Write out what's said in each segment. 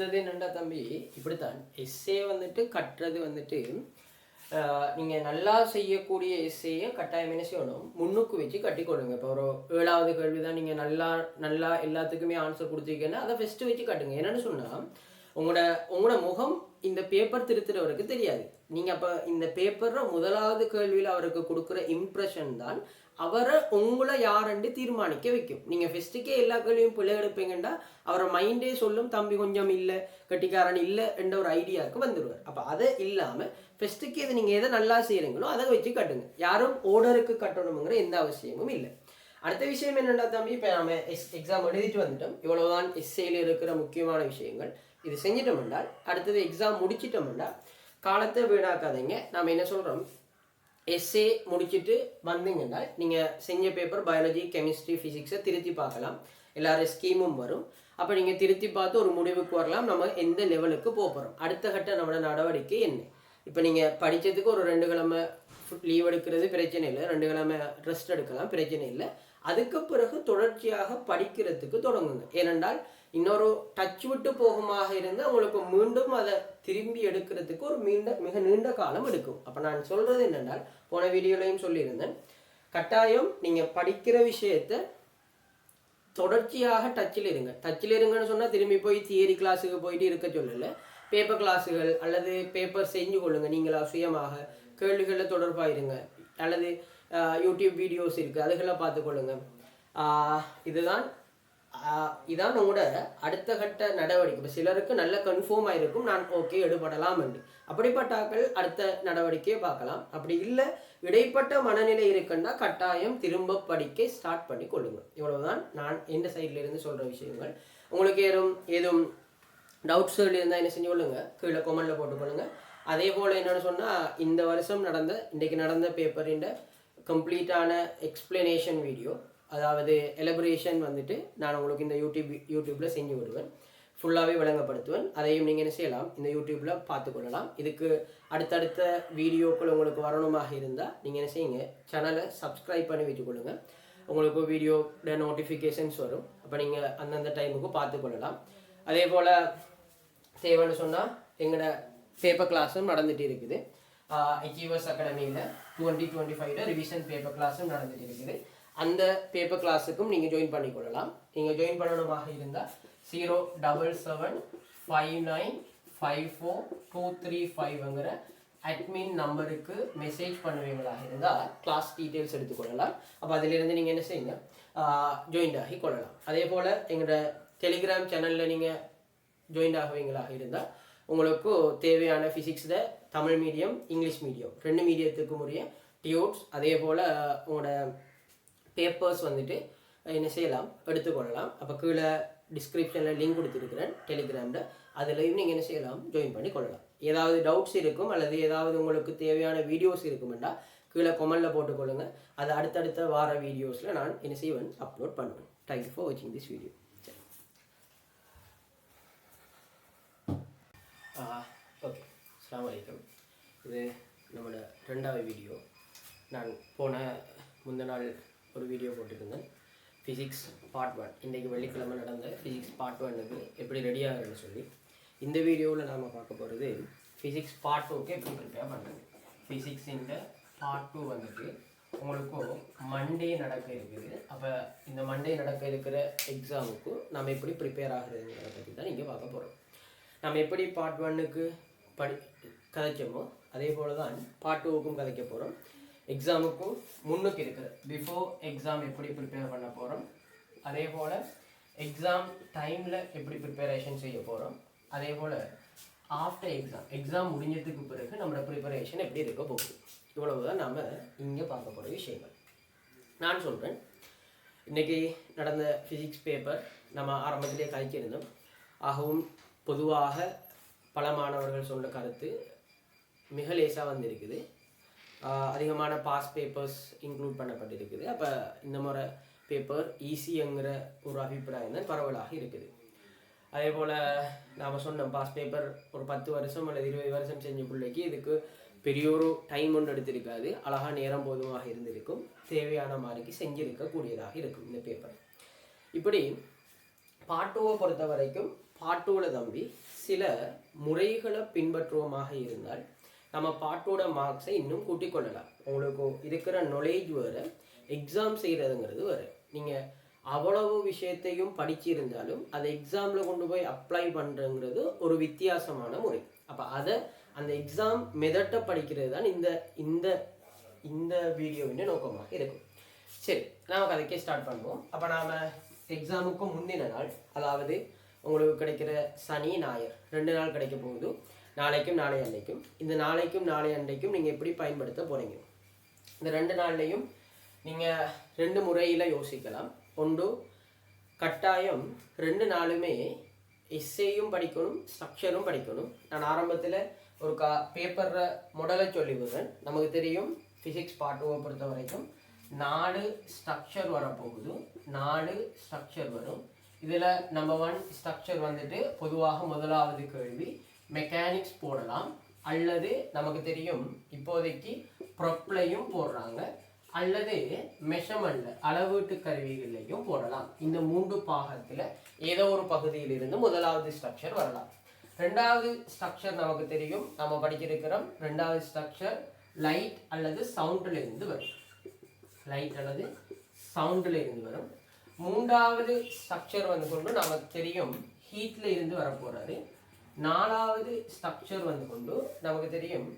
அடுத்தது என்னண்டா தம்பி? இப்படித்தான். எஸ்ஏ வந்துட்டு கட்டுறது வந்துட்டு நீங்கள் நல்லா செய்யக்கூடிய எஸ்ஏயை கட்டாயம் என்ன செய்யணும்? முன்னுக்கு வச்சு கட்டி கொடுங்க. இப்போ ஒரு ஏழாவது கேள்வி தான் நீங்கள் நல்லா நல்லா எல்லாத்துக்குமே ஆன்சர் கொடுத்தீங்கன்னா அதை ஃபஸ்ட்டு வச்சு கட்டுங்க. என்னென்னு சொன்னால் உங்களோட உங்களோட முகம் இந்த பேப்பர் திருத்துறவருக்கு தெரியாது. நீங்கள் அப்போ இந்த பேப்பரில் முதலாவது கேள்வியில் அவருக்கு கொடுக்குற இம்ப்ரெஷன் தான் அவரை உங்களை யாருன்னு தீர்மானிக்க வைக்கும். நீங்கள் ஃபெஸ்ட்டுக்கே எல்லா கேள்வியும் பிள்ளை எடுப்பீங்கன்னா அவரை மைண்டே சொல்லும் தம்பி கொஞ்சம் இல்லை கட்டிக்காரன் இல்லை என்ற ஒரு ஐடியாவுக்கு வந்துடுவார் அப்போ அதை இல்லாமல் ஃபெஸ்ட்டுக்கு இது நீங்கள் எதை நல்லா செய்கிறீங்களோ அதை வச்சு கட்டுங்க. யாரும் ஓர்டருக்கு கட்டணுங்கிற எந்த அவசியமும் இல்லை. அடுத்த விஷயம் என்னென்னா தம்பி இப்போ நம்ம எஸ் எக்ஸாம் எழுதிட்டு வந்துட்டோம். இவ்வளோதான் எஸ்ஏல இருக்கிற முக்கியமான விஷயங்கள். இது செஞ்சிட்டோம் அடுத்தது எக்ஸாம் முடிச்சிட்டோம்னா காலத்தை வீணாக்காதீங்க. நாம் என்ன சொல்கிறோம் எஸ்ஏ முடிச்சிட்டு வந்தீங்கன்னா நீங்கள் செஞ்ச பேப்பர் பயாலஜி கெமிஸ்ட்ரி ஃபிசிக்ஸை திருத்தி பார்க்கலாம். எல்லாரும் ஸ்கீமும் வரும். அப்போ நீங்கள் திருத்தி பார்த்து ஒரு முடிவுக்கு வரலாம். நம்ம எந்த லெவலுக்கு போக போகிறோம் அடுத்த கட்ட நம்மளோட நடவடிக்கை என்ன? இப்போ நீங்கள் படித்ததுக்கு ஒரு ரெண்டு கிழமை லீவ் எடுக்கிறது பிரச்சனை இல்லை. ரெண்டு கிழமை ரெஸ்ட் எடுக்கலாம் பிரச்சனை இல்லை. அதுக்கு பிறகு தொடர்ச்சியாக படிக்கிறதுக்கு தொடங்குங்க. ஏனென்றால் இன்னொரு டச் விட்டு போகுமாக இருந்து அவங்களுக்கு மீண்டும் அதை திரும்பி எடுக்கிறதுக்கு ஒரு மீண்ட மிக நீண்ட காலம் எடுக்கும். அப்போ நான் சொல்கிறது என்னென்றால் போன வீடியோலையும் சொல்லியிருந்தேன். கட்டாயம் நீங்கள் படிக்கிற விஷயத்தை தொடர்ச்சியாக டச்சில் இருங்க. டச்சில் இருங்கன்னு சொன்னால் திரும்பி போய் தியரி கிளாஸுக்கு போயிட்டு இருக்க சொல்லலை. பேப்பர் கிளாஸுகள் அல்லது பேப்பர் செஞ்சு கொள்ளுங்க. நீங்களா சுயமாக கேள்விகளில் தொடர்பாக இருங்க அல்லது யூடியூப் வீடியோஸ் இருக்குது அதுகளை பார்த்துக்கொள்ளுங்க. இதுதான் இதான் உங்களோட அடுத்த கட்ட நடவடிக்கை. இப்போ சிலருக்கு நல்ல கன்ஃபார்ம் ஆயிருக்கும் நான் ஓகே எடுபடலாம் என்று. அப்படிப்பட்ட ஆக்கள் அடுத்த நடவடிக்கையை பார்க்கலாம். அப்படி இல்லை இடைப்பட்ட மனநிலை இருக்குன்னா கட்டாயம் திரும்ப படிக்க ஸ்டார்ட் பண்ணி கொள்ளுங்கள். இவ்வளவுதான் நான் இந்த சைட்ல இருந்து விஷயங்கள். உங்களுக்கு ஏதும் ஏதும் டவுட்ஸ் இருந்தால் என்ன செஞ்சு கொள்ளுங்கள் கீழே கொமெண்ட்டில் போட்டு கொள்ளுங்கள் அதே போல் என்னென்னு சொன்னால் இந்த வருஷம் நடந்த இன்றைக்கு நடந்த பேப்பரின் கம்ப்ளீட்டான எக்ஸ்பிளனேஷன் வீடியோ அதாவது எலபரேஷன் வந்துட்டு நான் உங்களுக்கு இந்த யூடியூப் யூடியூப்பில் செஞ்சு விடுவேன். ஃபுல்லாகவே விளங்கப்படுத்துவேன். அதையும் நீங்கள் என்ன செய்யலாம்? இந்த யூடியூப்பில் பார்த்துக்கொள்ளலாம் இதுக்கு அடுத்தடுத்த வீடியோக்கள் உங்களுக்கு வரணுமாக இருந்தால் நீங்கள் என்ன செய்யுங்க? சேனலை சப்ஸ்கிரைப் பண்ணி வச்சுக்கொள்ளுங்கள் உங்களுக்கு வீடியோட நோட்டிஃபிகேஷன்ஸ் வரும். அப்போ நீங்கள் அந்தந்த டைமுக்கு பார்த்துக்கொள்ளலாம் அதே போல் தேவைன்னு சொன்னால் எங்களோட பேப்பர் கிளாஸும் நடந்துகிட்டு இருக்குது. அச்சீவர்ஸ் அகாடமியில் டுவெண்ட்டி டுவெண்ட்டி ஃபைவ்ல ரிவிஷன் பேப்பர் கிளாஸும் நடந்துகிட்டு இருக்குது. அந்த பேப்பர் கிளாஸுக்கும் நீங்கள் ஜாயின் பண்ணிக்கொள்ளலாம். நீங்கள் ஜாயின் பண்ணணுமாக இருந்தால் zero double seven five nine five four two three ஃபைவ்ங்கிற admin நம்பருக்கு மெசேஜ் பண்ணுவீங்களாக இருந்தால் கிளாஸ் டீட்டெயில்ஸ் எடுத்துக்கொள்ளலாம். அப்போ அதிலிருந்து நீங்கள் என்ன செய்யுங்க? ஜாயின்ட் ஆகி கொள்ளலாம். அதே போல் எங்களோட டெலிகிராம் சேனலில் நீங்கள் ஜாயின்ட் ஆகுவீங்களாக இருந்தால் உங்களுக்கு தேவையான ஃபிசிக்ஸில் தமிழ் மீடியம் இங்கிலீஷ் மீடியம் ரெண்டு மீடியத்துக்கும் உரிய டியூட்ஸ் அதே போல் உங்களோட பேப்பர்ஸ் வந்துட்டு என்ன செய்யலாம்? எடுத்துக்கொள்ளலாம். அப்போ கீழே டிஸ்கிரிப்ஷனில் லிங்க் கொடுத்துருக்குறேன் டெலிகிராமில் அதுலேயும் நீங்கள் என்ன செய்யலாம்? ஜாயின் பண்ணி கொள்ளலாம். ஏதாவது டவுட்ஸ் இருக்கும் அல்லது ஏதாவது உங்களுக்கு தேவையான வீடியோஸ் இருக்குமெண்டா கீழே கொமெண்டில் போட்டுக்கொள்ளுங்க அது அடுத்தடுத்த வார வீடியோஸில் நான் என்ன செய்வேன்? அப்லோட் பண்ணுவேன். தேங்க்யூ ஃபார் வாட்சிங் திஸ் வீடியோ ஓகே அஸ்லாம் வலைக்கம் இது நம்மளோட ரெண்டாவது வீடியோ நான் போன முந்த நாள் ஒரு வீடியோ போட்டிருந்தேன் ஃபிசிக்ஸ் பார்ட் ஒன் இன்றைக்கு வெள்ளிக்கிழமை நடந்த ஃபிசிக்ஸ் பார்ட் ஒன்னுக்கு எப்படி ரெடி ஆகுதுன்னு சொல்லி இந்த வீடியோவில் நாம் பார்க்க போகிறது ஃபிசிக்ஸ் பார்ட் டூக்கு எப்படி ப்ரிப்பேர் பண்ணுறது ஃபிசிக்ஸ் இந்த பார்ட் டூ வந்துட்டு உங்களுக்கும் மண்டே நடக்க இருக்குது. அப்போ இந்த மண்டே நடக்க இருக்கிற எக்ஸாமுக்கு நம்ம எப்படி ப்ரிப்பேர் ஆகுறதுங்கிறத பற்றி தான் இங்கே பார்க்க போகிறோம் நம்ம எப்படி பார்ட் ஒன்னுக்கு படி கதைச்சோமோ அதே போல தான் பார்ட் டூவுக்கும் கதைக்க போகிறோம் எக்ஸாமுக்கும் முன்னுக்கு இருக்கிற பிஃபோர் எக்ஸாம் எப்படி ப்ரிப்பேர் பண்ண போகிறோம் அதே போல் எக்ஸாம் டைமில் எப்படி ப்ரிப்பரேஷன் செய்ய போகிறோம் அதே போல் ஆஃப்டர் எக்ஸாம் எக்ஸாம் முடிஞ்சதுக்கு பிறகு நம்மளோட ப்ரிப்பரேஷன் எப்படி இருக்க போகுது. இவ்வளவு தான் நாம் இங்கே பார்க்க போகிற விஷயங்கள். நான் சொல்கிறேன் இன்றைக்கி நடந்த ஃபிசிக்ஸ் பேப்பர் நம்ம ஆரம்பத்திலே கழிச்சிருந்தோம். ஆகவும் பொதுவாக பல மாணவர்கள் சொன்ன கருத்து மிக லேசாக வந்திருக்குது. அதிகமான பாஸ் பேப்பர்ஸ் இன்க்ளூட் பண்ணப்பட்டிருக்குது. அப்போ இந்த முறை பேப்பர் ஈஸிங்கிற ஒரு அபிப்பிராயம் தான் பரவலாக இருக்குது. அதே போல் நாம் சொன்னோம் பாஸ் பேப்பர் ஒரு பத்து வருஷம் அல்லது இருபது வருஷம் செஞ்ச பிள்ளைக்கு இதுக்கு பெரிய ஒரு டைம் ஒன்று எடுத்திருக்காது. அழகாக நேரம் போதுமாக இருந்திருக்கும். தேவையான மாதிரிக்கு செஞ்சிருக்கக்கூடியதாக இருக்கும் இந்த பேப்பர் இப்படி பாட்டுவை பொறுத்த வரைக்கும் பாட்டுவில் தம்பி சில முறைகளை பின்பற்றுவோமாக இருந்தால் நம்ம பாட்டோட மார்க்ஸை இன்னும் கூட்டிக் கொள்ளலாம். உங்களுக்கு இருக்கிற நாலேஜ் வேறு எக்ஸாம் செய்கிறதுங்கிறது வேறு. நீங்கள் அவ்வளவு விஷயத்தையும் படிச்சிருந்தாலும் அதை எக்ஸாமில் கொண்டு போய் அப்ளை பண்ணுறங்கிறது ஒரு வித்தியாசமான முறை. அப்போ அதை அந்த எக்ஸாம் மெதட்டை படிக்கிறது தான் இந்த இந்த இந்த வீடியோவின் நோக்கமாக இருக்கும். சரி நாம் கதைக்கே ஸ்டார்ட் பண்ணுவோம். அப்போ நாம் எக்ஸாமுக்கு முந்தின நாள் அதாவது உங்களுக்கு கிடைக்கிற சனி ஞாயிறு ரெண்டு நாள் கிடைக்க போகுது. நாளைக்கும் நாளை அன்றைக்கும் இந்த நாளைக்கும் நாளை அன்றைக்கும் நீங்கள் எப்படி பயன்படுத்த போகிறீங்க இந்த ரெண்டு நாள்லையும் நீங்கள் ரெண்டு முறையில் யோசிக்கலாம். ஒன்று கட்டாயம் ரெண்டு நாளுமே எஸ்ஸேயும் படிக்கணும் ஸ்ட்ரக்சரும் படிக்கணும். நான் ஆரம்பத்தில் ஒரு கா பேப்பரில் முடலை சொல்லி விடுறேன். நமக்கு தெரியும் ஃபிசிக்ஸ் பார்ட் பொறுத்த வரைக்கும் நாலு ஸ்ட்ரக்சர் வரப்போகுது. நாலு ஸ்ட்ரக்சர் வரும். இதில் நம்பர் ஒன் ஸ்ட்ரக்சர் வந்துட்டு பொதுவாக முதலாவது கேள்வி மெக்கானிக்ஸ் போடலாம். அல்லது நமக்கு தெரியும் இப்போதைக்கு ப்ரொப்லையும் போடுறாங்க. அல்லது மெஷமெண்ட் அளவீட்டு கருவிகளையும் போடலாம். இந்த மூன்று பாகத்தில் ஏதோ ஒரு பகுதியிலிருந்து முதலாவது ஸ்ட்ரக்சர் வரலாம். ரெண்டாவது ஸ்ட்ரக்சர் நமக்கு தெரியும். நம்ம படிச்சிருக்கிறோம் ரெண்டாவது ஸ்ட்ரக்சர் லைட் அல்லது சவுண்டிலிருந்து வரும். லைட் அல்லது சவுண்டிலிருந்து வரும். மூன்றாவது ஸ்ட்ரக்சர் வந்து கொண்டு நமக்கு தெரியும் ஹீட்டில் இருந்து வரப்போகிறாரு நாலாவது ஸ்ட்ரக்சர் வந்து கொண்டு நமக்கு தெரியும்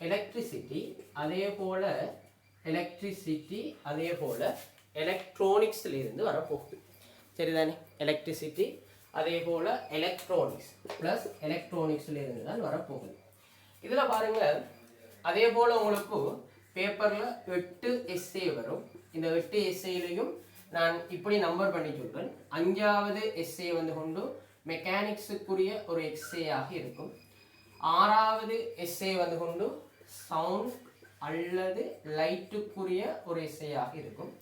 எலக்ட்ரிசிட்டி அதே போல் எலக்ட்ரிசிட்டி அதே போல் எலக்ட்ரானிக்ஸ்லேருந்து வரப்போகுது. சரிதானே? எலக்ட்ரிசிட்டி அதே போல் எலக்ட்ரானிக்ஸ் ப்ளஸ் எலக்ட்ரானிக்ஸ்லேருந்து தான் வரப்போகுது. இதில் பாருங்கள் அதே போல் உங்களுக்கு பேப்பரில் எட்டு எஸ்ஏ வரும். இந்த எட்டு எஸ்ஏலையும் நான் இப்படி நம்பர் பண்ணி சொல்கிறேன் அஞ்சாவது எஸ்ஏ வந்து கொண்டு மெக்கானிக்ஸுக்குரிய ஒரு எஸ்ஏயாக இருக்கும். ஆறாவது எஸ்ஏ வந்து கொண்டு சவுண்ட் அல்லது லைட்டுக்குரிய ஒரு எஸ்ஏயாக இருக்கும்.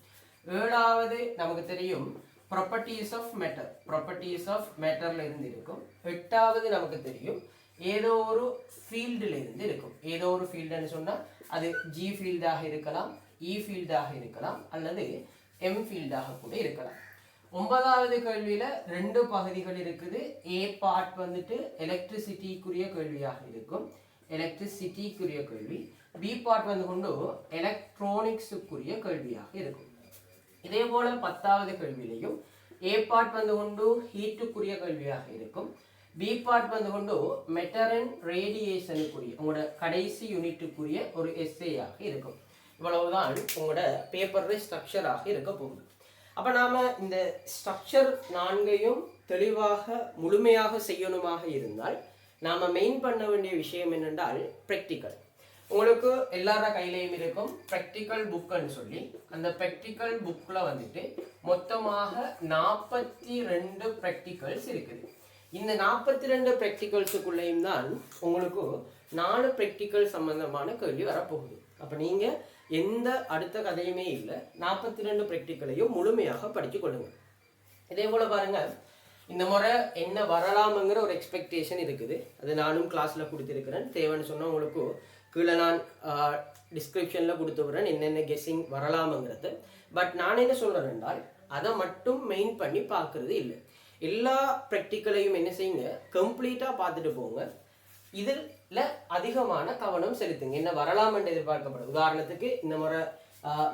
ஏழாவது நமக்கு தெரியும் properties of matter properties of மேட்டரில் இருந்து இருக்கும். எட்டாவது நமக்கு தெரியும் ஏதோ ஒரு ஃபீல்டில் இருந்து இருக்கும். ஏதோ ஒரு ஃபீல்டுன்னு சொன்னால் அது ஜி ஃபீல்டாக இருக்கலாம் e இ ஃபீல்டாக இருக்கலாம் அல்லது எம் ஃபீல்டாக கூட இருக்கலாம். ஒன்பதாவது கேள்வியில் ரெண்டு பகுதிகள் இருக்குது. ஏ பார்ட் வந்துட்டு எலக்ட்ரிசிட்டிக்குரிய கேள்வியாக இருக்கும். எலக்ட்ரிசிட்டிக்குரிய கேள்வி. பி பார்ட் வந்து கொண்டு எலக்ட்ரானிக்ஸுக்குரிய கேள்வியாக இருக்கும். இதே போல பத்தாவது கேள்வியிலையும் ஏ பார்ட் வந்து கொண்டு ஹீட்டுக்குரிய கேள்வியாக இருக்கும். பி பார்ட் வந்து கொண்டு மெட்டர் அண்ட் ரேடியேஷனுக்குரிய உங்களோட கடைசி யூனிட்டுக்குரிய ஒரு எஸ்ஏயாக இருக்கும். இவ்வளவுதான் உங்களோட பேப்பர் ஸ்ட்ரக்சராக இருக்க போகுது. அப்போ நாம் இந்த ஸ்ட்ரக்சர் நான்கையும் தெளிவாக முழுமையாக செய்யணுமாக இருந்தால் நாம் மெயின் பண்ண வேண்டிய விஷயம் என்னென்றால் ப்ராக்டிக்கல் உங்களுக்கு எல்லார கையிலையும் இருக்கும் ப்ராக்டிக்கல் புக்குன்னு சொல்லி. அந்த ப்ராக்டிக்கல் புக்கில் வந்துட்டு மொத்தமாக நாற்பத்தி ரெண்டு ப்ராக்டிக்கல்ஸ் இருக்குது. இந்த நாற்பத்தி ரெண்டு ப்ராக்டிக்கல்ஸுக்குள்ளேயும் தான் உங்களுக்கு நாலு ப்ராக்டிக்கல் சம்மந்தமான கேள்வி வரப்போகுது. அப்போ நீங்கள் எந்த அடுத்த கதையுமே இல்லை. நாற்பத்தி ரெண்டு ப்ராக்டிக்கலையும் முழுமையாக படித்து கொள்ளுங்க இதே போல் பாருங்கள் இந்த முறை என்ன வரலாமுங்கிற ஒரு எக்ஸ்பெக்டேஷன் இருக்குது. அது நானும் கிளாஸில் கொடுத்துருக்கிறேன். தேவைன்னு சொன்னால் உங்களுக்கு கீழே நான் டிஸ்கிரிப்ஷனில் கொடுத்து விடுறேன் என்னென்ன கெஸ்ஸிங் வரலாமுங்கிறது. பட் நான் என்ன சொல்கிறேன் என்றால் அதை மட்டும் மெயின் பண்ணி பார்க்குறது இல்லை. எல்லா ப்ராக்டிக்கலையும் என்ன செய்யுங்க கம்ப்ளீட்டாக பார்த்துட்டு போங்க. இதில் அதிகமான கவனம் செலுத்துங்க. என்ன வரலாம் என்று எதிர்பார்க்கப்படும். உதாரணத்துக்கு இந்த முறை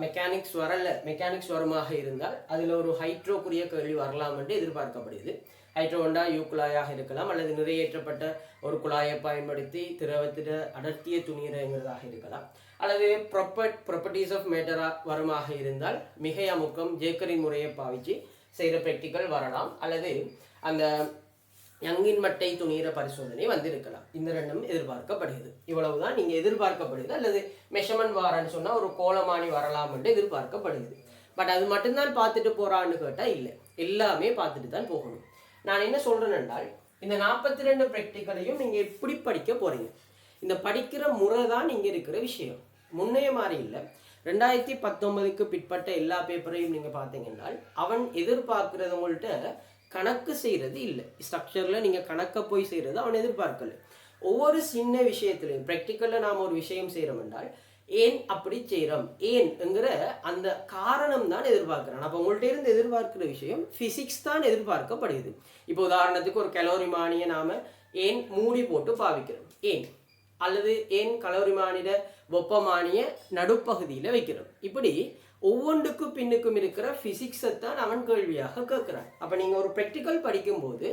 மெக்கானிக்ஸ் வரல மெக்கானிக்ஸ் வருமாக இருந்தால் அதில் ஒரு ஹைட்ரோக்குரிய கேள்வி வரலாம் என்று எதிர்பார்க்கப்படுது ஹைட்ரோ ஒன்றா யூ குழாயாக இருக்கலாம் அல்லது நிறையேற்றப்பட்ட ஒரு குழாயை பயன்படுத்தி திரவத்திட அடர்த்திய துணிகிறங்கிறதாக இருக்கலாம். அல்லது ப்ரொப்பர்ட் ப்ராப்பர்ட்டிஸ் ஆஃப் மேட்டரா வருமாக இருந்தால் மிகை அமுக்கம் ஜேக்கரின் முறையை பாவிச்சு செய்கிற ப்ராக்டிக்கல் வரலாம். அல்லது அந்த யங்கின் மட்டை துணியிற பரிசோதனை வந்திருக்கலாம். இந்த ரெண்டும் எதிர்பார்க்கப்படுகிறது. இவ்வளவுதான் நீங்க எதிர்பார்க்கப்படுது அல்லது மெஷர்மெண்ட் வாரன்னு சொன்னா ஒரு கோலமானி வரலாம் என்று எதிர்பார்க்கப்படுகிறது. பட் அது மட்டும்தான் பார்த்துட்டு போறான்னு கேட்டா இல்லை. எல்லாமே பார்த்துட்டு தான் போகணும். நான் என்ன சொல்றேன் என்றால் இந்த நாற்பத்தி ரெண்டு ப்ராக்டிக்கலையும் நீங்க எப்படி படிக்க போறீங்க? இந்த படிக்கிற முறை தான் இங்க இருக்கிற விஷயம். முன்னைய மாதிரி இல்லை. ரெண்டாயிரத்தி பத்தொன்பதுக்கு பிற்பட்ட எல்லா பேப்பரையும் நீங்க பார்த்தீங்கன்னா அவன் எதிர்பார்க்கறது கணக்கு செய்கிறது இல்லை. ஸ்ட்ரக்சரில் நீங்கள் கணக்கை போய் செய்கிறது அவன் எதிர்பார்க்கல. ஒவ்வொரு சின்ன விஷயத்துலையும் ப்ராக்டிக்கலில் நாம் ஒரு விஷயம் செய்கிறோம் என்றால் ஏன் அப்படி செய்கிறோம் ஏன்ங்கிற அந்த காரணம் தான் எதிர்பார்க்குறேன். அப்போ உங்கள்கிட்ட இருந்து எதிர்பார்க்கிற விஷயம் ஃபிசிக்ஸ் தான் எதிர்பார்க்கப்படுது இப்போ உதாரணத்துக்கு ஒரு கலோரிமானியை நாம் ஏன் மூடி போட்டு பாவிக்கிறோம்? ஏன்? அல்லது ஏன் கலோரிமானிட வெப்பமானிய நடுப்பகுதியில் வைக்கிறோம்? இப்படி ஒவ்வொன்றுக்கும் பின்னுக்கும் இருக்கிற ஃபிசிக்ஸை தான் அவன் கேள்வியாக கேட்குறான். அப்போ நீங்கள் ஒரு ப்ராக்டிக்கல் படிக்கும்போது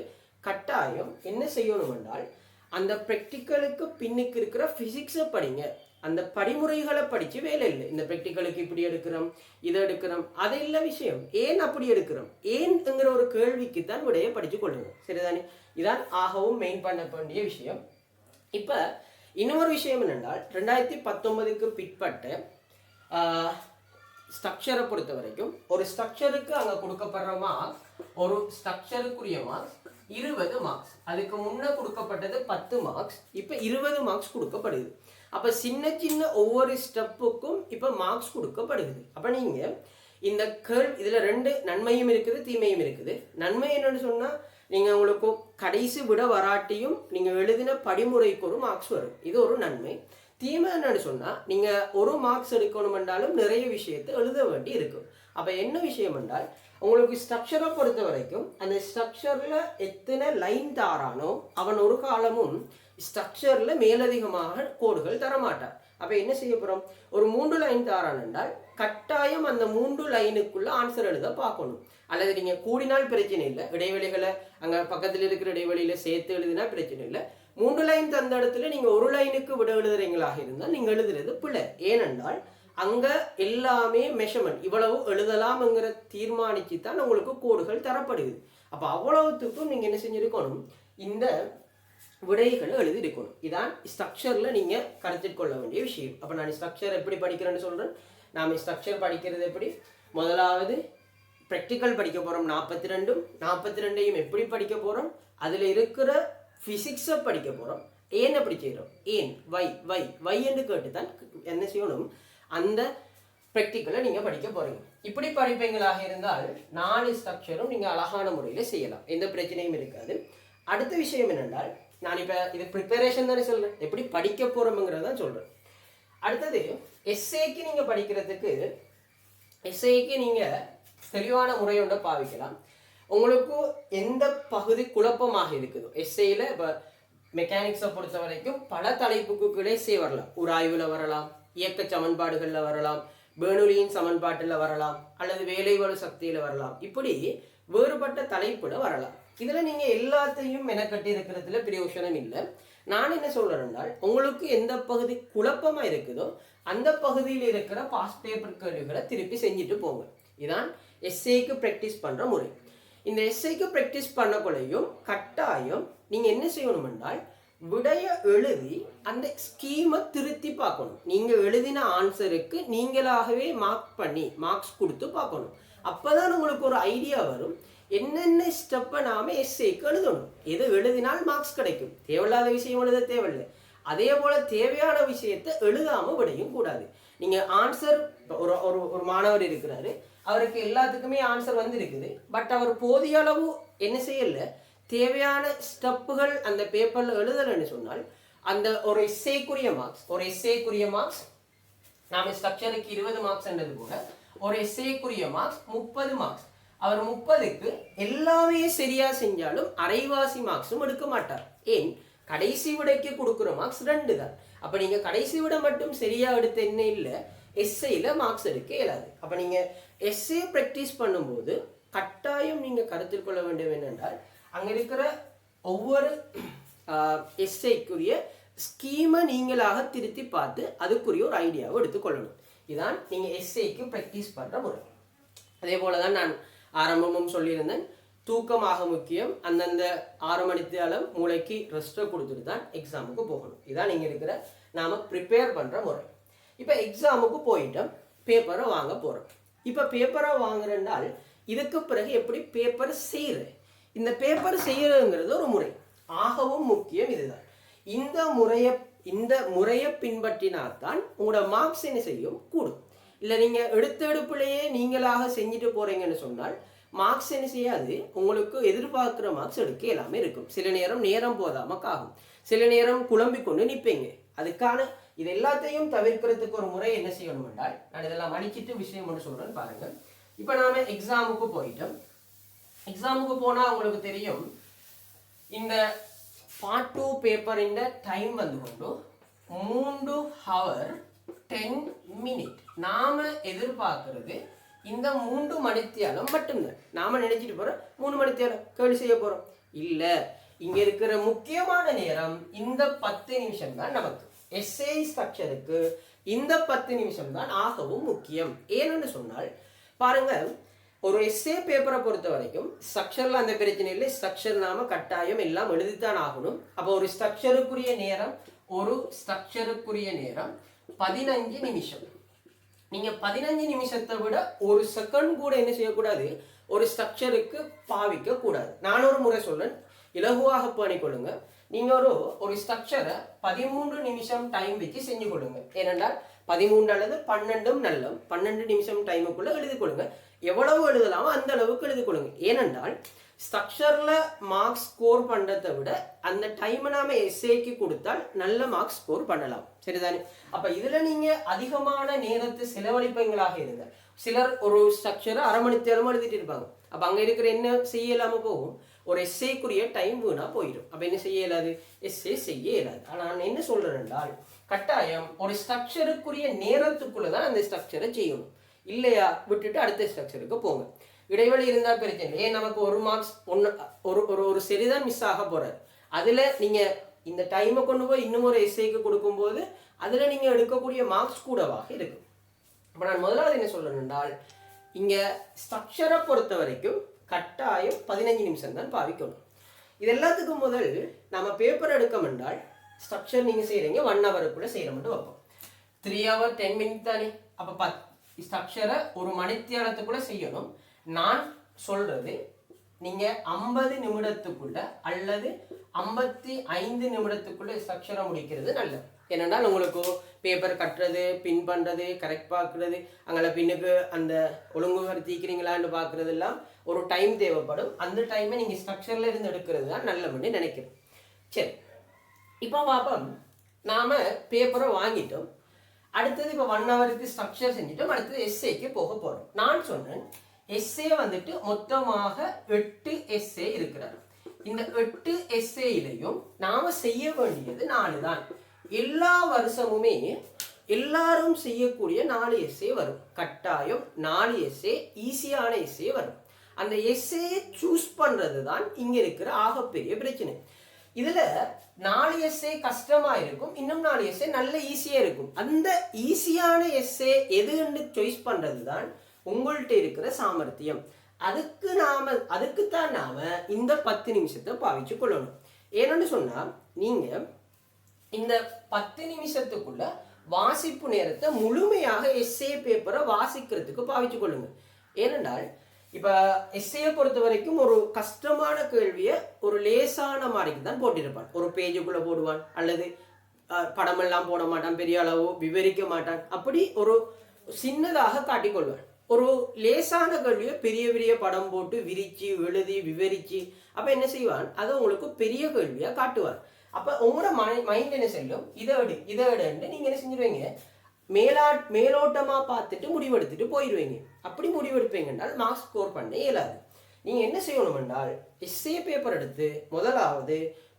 கட்டாயம் என்ன செய்யணும் என்றால் அந்த ப்ராக்டிக்கலுக்கு பின்னுக்கு இருக்கிற ஃபிசிக்ஸை படிங்க. அந்த படிமுறைகளை படித்து வேலை இல்லை. இந்த ப்ராக்டிக்கலுக்கு இப்படி எடுக்கிறோம் இதை எடுக்கிறோம் அது இல்லை விஷயம். ஏன் அப்படி எடுக்கிறோம்? ஏன்ங்கிற ஒரு கேள்விக்கு தான் விடையை படித்து கொள்ளுங்க சரிதானே? இதான் ஆகவும் மெயின் பண்ண வேண்டிய விஷயம். இப்போ இன்னொரு விஷயம் என்னென்றால் ரெண்டாயிரத்தி பத்தொன்பதுக்கு பிற்பட்ட ஸ்ட்ரக்சரை பொறுத்த வரைக்கும் ஒரு ஸ்ட்ரக்சருக்கு அங்கே கொடுக்கப்படுற மார்க்ஸ் ஒரு ஸ்ட்ரக்சருக்குரிய மார்க்ஸ் இருபது மார்க்ஸ் அதுக்கு முன்னே கொடுக்கப்பட்டது பத்து மார்க்ஸ் இப்போ இருபது மார்க்ஸ் கொடுக்கப்படுது. அப்போ சின்ன சின்ன ஒவ்வொரு ஸ்டெப்புக்கும் இப்போ மார்க்ஸ் கொடுக்கப்படுது. அப்போ நீங்கள் இந்த கேள் இதில் ரெண்டு நன்மையும் இருக்குது தீமையும் இருக்குது. நன்மை என்னன்னு சொன்னால் நீங்கள் உங்களுக்கு கடைசி விட வராட்டியும் நீங்கள் எழுதின படிமுறைக்கு ஒரு மார்க்ஸ் வரும். இது ஒரு நன்மை. தீமை என்னன்னு சொன்னால் நீங்கள் ஒரு மார்க்ஸ் எடுக்கணும் என்றாலும் நிறைய விஷயத்தை எழுத வேண்டி இருக்கும் அப்போ என்ன விஷயம் என்றால் உங்களுக்கு ஸ்ட்ரக்சரை பொறுத்த வரைக்கும் அந்த ஸ்ட்ரக்சரில் எத்தனை லைன் தாரானோ அவன் ஒரு காலமும் ஸ்ட்ரக்சரில் மேலதிகமாக கோடுகள் தரமாட்டார் அப்போ என்ன செய்ய போகிறோம் ஒரு மூன்று லைன் தாரான் என்றால் கட்டாயம் அந்த மூன்று லைனுக்குள்ள ஆன்சர் எழுத பார்க்கணும். அல்லது நீங்கள் கூடினால் பிரச்சனை இல்லை இடைவெளிகளை அங்கே பக்கத்தில் இருக்கிற இடைவெளியில் சேர்த்து எழுதினா பிரச்சனை இல்லை. மூன்று லைன் தந்த இடத்துல நீங்கள் ஒரு லைனுக்கு விட எழுதுறீங்களாக இருந்தால் நீங்கள் எழுதுறது பிழை. ஏனென்றால் அங்கே எல்லாமே மெஷர்மெண்ட் இவ்வளவு எழுதலாம்ங்கிற தீர்மானிச்சு தான் உங்களுக்கு கோடுகள் தரப்படுது அப்போ அவ்வளவுத்துக்கும் நீங்கள் என்ன செஞ்சிருக்கணும்? இந்த விடைகளை எழுதியிருக்கணும். இதான் ஸ்ட்ரக்சரில் நீங்கள் கருத்தில் கொள்ள வேண்டிய விஷயம். அப்போ நான் ஸ்ட்ரக்சர் எப்படி படிக்கிறேன்னு சொல்கிறேன் நாம் ஸ்ட்ரக்சர் படிக்கிறது எப்படி? முதலாவது ப்ராக்டிக்கல் படிக்க போகிறோம் நாற்பத்தி ரெண்டும் நாற்பத்தி ரெண்டையும் எப்படி படிக்க போகிறோம் அதில் இருக்கிற ஃபிசிக்ஸை படிக்க போகிறோம் ஏன் அப்படி செய்கிறோம் ஏன் வை வை வை என்று கேட்டு தான் என்ன செய்யணும்? அந்த ப்ராக்டிக்கலை நீங்கள் படிக்க போகிறீங்க இப்படி படிப்பீங்களாக இருந்தால் நாலு ஸ்ட்ரக்சரும் நீங்கள் அழகான முறையில் செய்யலாம். எந்த பிரச்சனையும் இருக்காது. அடுத்த விஷயம் என்னென்றால் நான் இப்போ இது ப்ரிப்பரேஷன் தானே சொல்கிறேன் எப்படி படிக்க போகிறோம்ங்கிறத சொல்கிறேன் அடுத்தது எஸ்ஏக்கு நீங்கள் படிக்கிறதுக்கு எஸ்ஐக்கு நீங்கள் தெளிவான முறையோட பாவிக்கலாம். உங்களுக்கு எந்த பகுதி குழப்பமாக இருக்குதோ? எஸ்ஐயில் இப்போ மெக்கானிக்ஸை பொறுத்த வரைக்கும் பல தலைப்புக்கு கூட எஸ்ஏ வரலாம். உராய்வில் வரலாம் இயக்க சமன்பாடுகளில் வரலாம் வேணொலியின் சமன்பாட்டில் வரலாம் அல்லது வேலைவலு சக்தியில் வரலாம். இப்படி வேறுபட்ட தலைப்புல வரலாம். இதில் நீங்கள் எல்லாத்தையும் மெனக்கட்டி இருக்கிறதுல பிரயோஜனம் இல்லை. நான் என்ன சொல்கிறேன்னால் உங்களுக்கு எந்த பகுதி குழப்பமாக இருக்குதோ அந்த பகுதியில் இருக்கிற பாஸ்ட் பேப்பர் கேள்விகளை திருப்பி செஞ்சுட்டு போங்க. இதான் எஸ்ஏக்கு ப்ராக்டிஸ் பண்ணுற முறை. இந்த எஸ்ஐக்கு ப்ராக்டிஸ் பண்ணக்குள்ளையும் கட்டாயம் நீங்கள் என்ன செய்யணும் என்றால் விடைய எழுதி அந்த ஸ்கீமை திருத்தி பார்க்கணும். நீங்கள் எழுதின ஆன்சருக்கு நீங்களாகவே மார்க் பண்ணி மார்க்ஸ் கொடுத்து பார்க்கணும். அப்போ தான் உங்களுக்கு ஒரு ஐடியா வரும். என்னென்ன ஸ்டெப்பை நாம எஸ்ஏக்கு எழுதணும். எது எழுதினால் மார்க்ஸ் கிடைக்கும். தேவையில்லாத விஷயம் எழுத தேவையில்லை. அதே போல் தேவையான விஷயத்தை எழுதாமல் விடையும் கூடாது. நீங்கள் ஆன்சர் ஒரு ஒரு ஒரு மாணவர் இருக்கிறாரு. அவருக்கு எல்லாத்துக்குமே ஆன்சர் வந்திருக்குது. பட் அவர் போதிய அளவு என்ன செய்யலை? தேவையான ஸ்டெப்புகள் அந்த பேப்பரில் எழுதலைன்னு சொன்னால் அந்த ஒரு எஸ்ஏக்குரிய மார்க்ஸ் ஒரு எஸ்ஏக்குரிய மார்க்ஸ் நாம் ஸ்ட்ரக்சருக்கு இருபது மார்க்ஸ் என்றது போக ஒரு எஸ்ஏக்குரிய மார்க்ஸ் முப்பது மார்க்ஸ் அவர் முப்பதுக்கு எல்லாமே சரியா செஞ்சாலும் அரைவாசி மார்க்ஸும் எடுக்க மாட்டார். ஏன்? கடைசி விடைக்கு கொடுக்குற மார்க்ஸ் ரெண்டு தான். அப்போ நீங்கள் கடைசி விட மட்டும் சரியாக எடுத்த என்ன இல்லை. எஸ்ஐயில் மார்க்ஸ் எடுக்க இயலாது. அப்போ நீங்கள் எஸ்ஏ ப்ராக்டிஸ் பண்ணும்போது கட்டாயம் நீங்கள் கருத்தில் கொள்ள வேண்டும் என்னென்றால் அங்கே இருக்கிற ஒவ்வொரு எஸ்ஐக்குரிய ஸ்கீமை நீங்களாக திருத்தி பார்த்து அதுக்குரிய ஒரு ஐடியாவை எடுத்துக்கொள்ளணும் இதான் நீங்கள் எஸ்ஐக்கு ப்ராக்டிஸ் பண்ணுற முறை. அதே போல தான் நான் ஆரம்பமும் சொல்லியிருந்தேன். தூக்கமாக முக்கியம் அந்தந்த ஆறு மணித்தாலும் மூளைக்கு ரெஸ்ட்டை கொடுத்துட்டு தான் எக்ஸாமுக்கு போகணும். இதான் நீங்கள் இருக்கிற நாம் ப்ரிப்பேர் பண்ணுற முறை. இப்போ எக்ஸாமுக்கு போயிட்டோம். பேப்பரை வாங்க போகிறோம் இப்போ பேப்பரை வாங்குறேன்னால் இதுக்கு பிறகு எப்படி பேப்பர் செய்கிறது இந்த பேப்பர் செய்கிறதுங்கிறது ஒரு முறை. ஆகவும் முக்கியம் இதுதான். இந்த முறையை இந்த முறையை பின்பற்றினால்தான் உங்களோட மார்க்ஸ் என்ன செய்யும்? கூடும். இல்லை நீங்கள் எடுத்தெடுப்புலேயே நீங்களாக செஞ்சுட்டு போகிறீங்கன்னு சொன்னால் மார்க்ஸ் என்ன செய்யாது? உங்களுக்கு எதிர்பார்க்குற மார்க்ஸ் எடுக்க எல்லாமே இருக்கும். சில நேரம் நேரம் போதாமக்காகும் ஆகும் சில நேரம் குழம்பி கொண்டு நிற்பீங்க அதுக்கான இது எல்லாத்தையும் தவிர்க்கிறதுக்கு ஒரு முறை என்ன செய்யணும் என்றால் நான் இதெல்லாம் அடிச்சிட்டு விஷயம் ஒன்று சொல்கிறேன் பாருங்கள். இப்போ நாம் எக்ஸாமுக்கு போயிட்டோம். எக்ஸாமுக்கு போனால் உங்களுக்கு தெரியும் இந்த பார்ட் டூ பேப்பரின் டைம் வந்து கொண்டு மூன்று ஹவர் டென் மினிட் நாம எதிர்பார்க்கறது இந்த மூன்று மணித்தியாலம் மட்டும்தான். நாம நினைச்சிட்டு போகிறோம் மூணு மணித்தியாலம் கேள்வி செய்ய போகிறோம் இல்லை இங்கே இருக்கிற முக்கியமான நேரம் இந்த பத்து நிமிஷம் தான் நமக்கு. எஸ்ஏ ஸ்ட்ரக்சருக்கு இந்த பத்து நிமிஷம் தான் ஆகவும் முக்கியம். ஏன்னு சொன்னால் பாருங்க ஒரு எஸ்ஏ பேப்பரை பொறுத்த வரைக்கும் ஸ்ட்ரக்சரில் அந்த பிரச்சனை இல்லை. ஸ்ட்ரக்சர் நாம கட்டாயம் எல்லாம் எழுதித்தான் ஆகணும். அப்போ ஒரு ஸ்ட்ரக்சருக்குரிய நேரம் ஒரு ஸ்ட்ரக்சருக்குரிய நேரம் பதினஞ்சு நிமிஷம். நீங்க பதினஞ்சு நிமிஷத்தை விட ஒரு செகண்ட் கூட என்ன செய்யக்கூடாது? ஒரு ஸ்ட்ரக்சருக்கு பாவிக்க கூடாது நான் ஒரு முறை சொல்றேன். இலகுவாக பண்ணிக்கொள்ளுங்க நீங்க ஒரு ஒரு ஸ்ட்ரக்சரை பதிமூன்று நிமிஷம் டைம் வச்சு செஞ்சு கொடுங்க. ஏனென்றால் பதிமூன்று அல்லது பன்னெண்டும் நல்லம். பன்னெண்டு நிமிஷம் டைமுக்குள்ள எழுதி கொடுங்க. எவ்வளவு எழுதலாமோ அந்த அளவுக்கு எழுதி கொடுங்க. ஏனென்றால் ஸ்ட்ரக்சர்ல மார்க்ஸ் ஸ்கோர் பண்றதை விட அந்த டைமை நாம எஸ்ஏக்கு கொடுத்தால் நல்ல மார்க்ஸ் ஸ்கோர் பண்ணலாம். சரிதானே? அப்ப இதுல நீங்க அதிகமான நேரத்தை செலவழிப்பீங்களாக இருங்க. சிலர் ஒரு ஸ்ட்ரக்சரை அரை மணி நேரமா எழுதிட்டு இருப்பாங்க. அப்ப அங்க இருக்கிற என்ன செய்யலாமல் போகும். ஒரு எஸ்ஏக்குரிய டைம் வீணா போயிடும். அப்போ என்ன செய்ய இயலாது? எஸ்ஏ செய்ய இயலாது. ஆனால் நான் என்ன சொல்கிறேன் என்றால் கட்டாயம் ஒரு ஸ்ட்ரக்சருக்குரிய நேரத்துக்குள்ளே தான் அந்த ஸ்ட்ரக்சரை செய்யணும். இல்லையா? விட்டுட்டு அடுத்த ஸ்ட்ரக்சருக்கு போங்க. இடைவெளி இருந்தால் பிரச்சனை ஏன் நமக்கு ஒரு மார்க்ஸ் ஒன்று ஒரு ஒரு ஒரு சரிதான் மிஸ் ஆக போகிறது அதில் நீங்கள் இந்த டைமை கொண்டு போய் இன்னும் ஒரு எஸ்ஐக்கு கொடுக்கும்போது அதில் நீங்கள் எடுக்கக்கூடிய மார்க்ஸ் கூடவாக இருக்கும். அப்போ நான் முதலாவது என்ன சொல்றேன் என்றால் இங்கே ஸ்ட்ரக்சரை பொறுத்த வரைக்கும் கட்டாயம் பதினஞ்சு நிமிஷம் தான் பாவிக்கணும். இது எல்லாத்துக்கும் முதல் நம்ம பேப்பர் எடுக்கோம் என்றால் ஸ்ட்ரக்சர் நீங்கள் செய்கிறீங்க ஒன் ஹவருக்குள்ளே செய்கிற மட்டும் வைப்போம். த்ரீ ஹவர் டென் மினிட் தானே? அப்போ பத் ஸ்ட்ரக்சரை ஒரு மணித்தியாலத்துக்குள்ள செய்யணும். நான் சொல்றது நீங்கள் ஐம்பது நிமிடத்துக்குள்ள அல்லது ஐம்பத்தி ஐந்து நிமிடத்துக்குள்ள ஸ்ட்ரக்சரை முடிக்கிறது நல்லது. ஏனென்றால் உங்களுக்கு பேப்பர் கட்டுறது பின் பண்ணுறது கரெக்ட் பார்க்குறது அங்கே பின்னுக்கு அந்த ஒழுங்குபடுத்திக்கிறீங்களான்னு பார்க்குறது எல்லாம் ஒரு டைம் தேவைப்படும். அந்த டைமை நீங்கள் ஸ்ட்ரக்சரில் இருந்து எடுக்கிறது தான் நல்லதுன்னு நினைக்கிறேன். சரி. இப்போ பார்ப்போம். நாம் பேப்பரை வாங்கிட்டோம். அடுத்தது இப்போ ஒன் ஹவருக்கு ஸ்ட்ரக்சர் செஞ்சுட்டோம். அடுத்தது எஸ்ஏக்கு போக போகிறோம் நான் சொன்னேன் எஸ்ஏ வந்துட்டு மொத்தமாக எட்டு எஸ்ஏ இருக்கிறார். இந்த எட்டு எஸ்ஏயிலையும் நாம் செய்ய வேண்டியது நாலு தான் எல்லா வருஷமுமே எல்லாரும் செய்யக்கூடிய நாலு எஸ்ஏ வரும். கட்டாயம் நாலு எஸ்ஏ ஈஸியான எஸ்ஏ வரும். அந்த எஸ்ஏயை சூஸ் பண்ணுறது தான் இங்கே இருக்கிற ஆகப்பெரிய பிரச்சனை. இதில் நாலு எஸ்ஏ கஷ்டமாக இருக்கும் இன்னும் நாலு எஸ்ஏ நல்ல ஈஸியாக இருக்கும். அந்த ஈஸியான எஸ்ஏ எதுன்னு சாய்ஸ் பண்ணுறது தான் உங்கள்கிட்ட இருக்கிற சாமர்த்தியம். அதுக்கு நாம அதுக்குத்தான் நாம இந்த பத்து நிமிஷத்தை பாவிச்சு கொள்ளணும். ஏன்னு சொன்னால் நீங்கள் இந்த பத்து நிமிஷத்துக்குள்ள வாசிப்பு நேரத்தை முழுமையாக எஸ்ஏ பேப்பரை வாசிக்கிறதுக்கு பாவிச்சு கொள்ளுங்க. ஏனென்றால் இப்போ எஸ்ஏயை பொறுத்த வரைக்கும் ஒரு கஷ்டமான கேள்வியை ஒரு லேசான மாதிரிக்கு தான் போட்டிருப்பான். ஒரு பேஜுக்குள்ள போடுவான் அல்லது படமெல்லாம் போட மாட்டான் பெரிய அளவு விவரிக்க மாட்டான். அப்படி ஒரு சின்னதாக காட்டிக்கொள்வான் ஒரு லேசான கேள்வியை பெரிய பெரிய படம் போட்டு விரிச்சு எழுதி விவரிச்சு அப்ப என்ன செய்வான்? அதை உங்களுக்கு பெரிய கேள்வியா காட்டுவான். அப்போ உங்களோட மைண்ட் என்ன செல்லும்? இதை எடு இதை எடுன்னு நீங்கள் என்ன செஞ்சிருவீங்க? மேலா மேலோட்டமாக பார்த்துட்டு முடிவெடுத்துட்டு போயிடுவீங்க அப்படி முடிவெடுப்பீங்க என்றால் மார்க்ஸ் ஸ்கோர் பண்ண இயலாது. நீங்கள் என்ன செய்யணும் என்றால் எஸ்ஏ பேப்பர் எடுத்து முதலாவது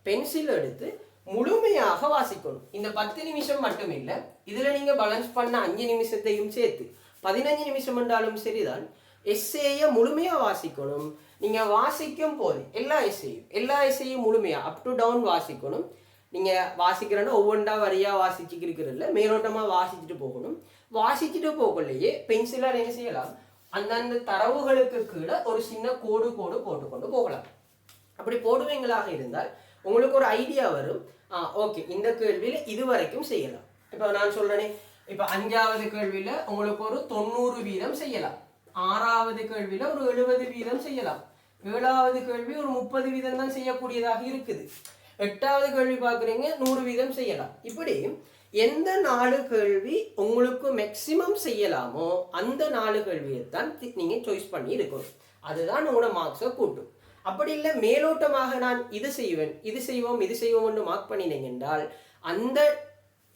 பென்சில் எடுத்து முழுமையாக வாசிக்கணும். இந்த பத்து நிமிஷம் மட்டும் இல்லை இதில் நீங்கள் பேலன்ஸ் பண்ண அஞ்சு நிமிஷத்தையும் சேர்த்து பதினஞ்சு நிமிஷம் என்றாலும் சரிதான் எஸ்ஏயை முழுமையாக வாசிக்கணும். நீங்கள் வாசிக்கும் போது எல்லா எஸ்ஏயும் எல்லா எஸ்ஏயும் முழுமையாக அப் டு டவுன் வாசிக்கணும். நீங்கள் வாசிக்கிறேன்னா ஒவ்வொன்றா வரியாக வாசிச்சுக்கு இருக்கிறதில்ல மேலோட்டமாக வாசிச்சுட்டு போகணும். வாசிச்சுட்டு போகலையே பென்சிலாக என்ன செய்யலாம். அந்தந்த தரவுகளுக்கு கீழே ஒரு சின்ன கோடு கோடு போட்டுக்கொண்டு போகலாம். அப்படி போடுவீங்களாக இருந்தால் உங்களுக்கு ஒரு ஐடியா வரும். ஆ ஓகே இந்த கேள்வியில் இது வரைக்கும் செய்யலாம். இப்போ நான் சொல்கிறேனே இப்போ அஞ்சாவது கேள்வியில் உங்களுக்கு ஒரு தொண்ணூறு வீதம் செய்யலாம். ஆறாவது கேள்வியில் ஒரு எழுபது வீதம் செய்யலாம். ஏழாவது கேள்வி ஒரு முப்பது வீதம் தான் செய்யக்கூடியதாக இருக்குது. எட்டாவது கேள்வி பார்க்குறீங்க நூறு வீதம் செய்யலாம். இப்படி எந்த நாலு கேள்வி உங்களுக்கு மேக்சிமம் செய்யலாமோ அந்த நாலு கேள்வியை தான் நீங்கள் சாய்ஸ் பண்ணி இருக்கணும். அதுதான் உங்களோட மார்க்ஸை கூட்டும். அப்படி இல்லை மேலோட்டமாக நான் இது செய்வேன் இது செய்வோம் இது செய்வோம் என்று மார்க் பண்ணினீங்க என்றால் அந்த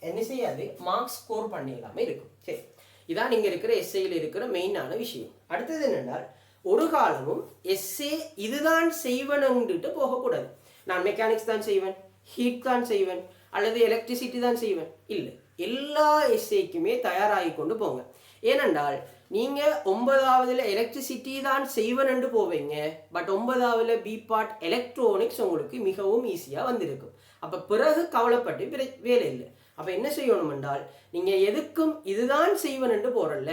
என்ன செய்யாது மார்க்ஸ் ஸ்கோர் பண்ணிடலாமே இருக்கும். சரி. இதான் இங்கே இருக்கிற எஸ்ஏயில் இருக்கிற மெயினான விஷயம். அடுத்தது என்னென்றால் ஒரு காலமும் எஸ்ஏ இதுதான் செய்வனுன்ட்டு போகக்கூடாது. நான் மெக்கானிக்ஸ் தான் செய்வேன் ஹீட் தான் செய்வேன் அல்லது எலக்ட்ரிசிட்டி தான் செய்வேன். இல்லை எல்லா எஸ்ஏக்குமே தயாராகி கொண்டு போங்க. ஏனென்றால் நீங்கள் ஒன்பதாவதுல எலக்ட்ரிசிட்டி தான் செய்வனண்டு போவீங்க பட் ஒன்பதாவதுல பி பார்ட் எலக்ட்ரானிக்ஸ் உங்களுக்கு மிகவும் ஈஸியாக வந்திருக்கும். அப்போ பிறகு கவலைப்பட்டு பிற- வேலை இல்லை. அப்போ என்ன செய்யணும் என்றால் நீங்கள் எதுக்கும் இதுதான் செய்வன் என்று போகிறல்ல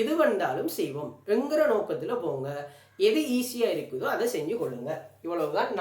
எது வந்தாலும் செய்வோம். என்கிற நோக்கத்தில் போங்க. எது ஈஸியாக இருக்குதோ அதை செஞ்சு கொள்ளுங்க. இவ்வளவுதான் நான்